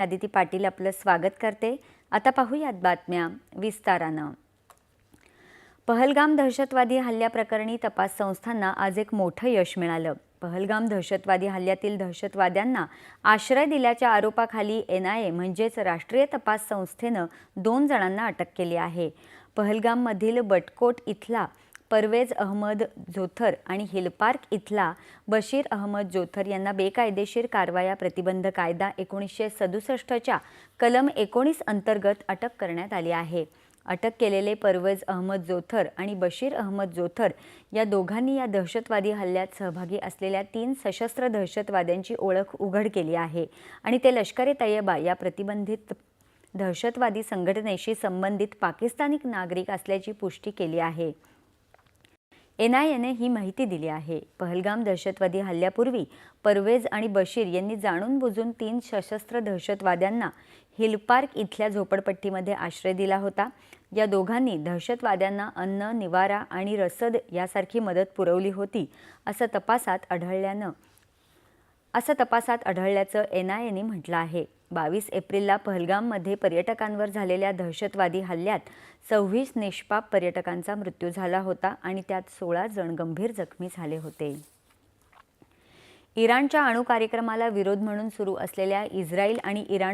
आदिती पाटील आपलं स्वागत करते. आता पाहूयात बातम्या विस्तारानं. पहलगाम दहशतवादी हल्ल्याप्रकरणी तपास संस्थांना आज एक मोठं यश मिळालं. पहलगाम दहशतवादी हल्ल्यातील दहशतवाद्यांना आश्रय दिल्याच्या आरोपाखाली एन आय ए म्हणजेच राष्ट्रीय तपास संस्थेनं दोन जणांना अटक केली आहे. पहलगाममधील बटकोट इथला परवेज अहमद जोथर आणि हिलपार्क इथला बशीर अहमद जोथर यांना बेकायदेशीर कारवाया प्रतिबंध कायदा एकोणीसशे सदुसष्टच्या कलम एकोणीस अंतर्गत अटक करण्यात आली आहे. अटक केलेले परवेज अहमद जोथर आणि बशीर अहमद जोथर या दोघांनी या दहशतवादी हल्ल्यात सहभागी असलेल्या तीन सशस्त्र दहशतवाद्यांची ओळख उघड केली आहे आणि ते लष्करे तैयबा तय्यबा या प्रतिबंधित दहशतवादी संघटनेशी संबंधित पाकिस्तानी नागरिक असल्याची पुष्टी केली आहे. एन आय एने ही माहिती दिली आहे. पहलगाम दहशतवादी हल्ल्यापूर्वी परवेज आणि बशीर यांनी जाणून बुजून तीन सशस्त्र दहशतवाद्यांना हिलपार्क इथल्या झोपडपट्टीमध्ये आश्रय दिला होता. या दोघांनी दहशतवाद्यांना अन्न निवारा आणि रसद यासारखी मदत पुरवली होती असं तपासात आढळल्यानं असं तपासात आढळल्याचं एन आय एने म्हटलं आहे. बावीस एप्रिलला पहलगाममध्ये पर्यटकांवर झालेल्या दहशतवादी हल्ल्यात सव्वीस निष्पाप पर्यटकांचा मृत्यू झाला होता आणि त्यात सोळा जण गंभीर जखमी झाले होते. इराणच्या अणू कार्यक्रमाला विरोध म्हणून सुरू असलेल्या इस्रायल आणि इराण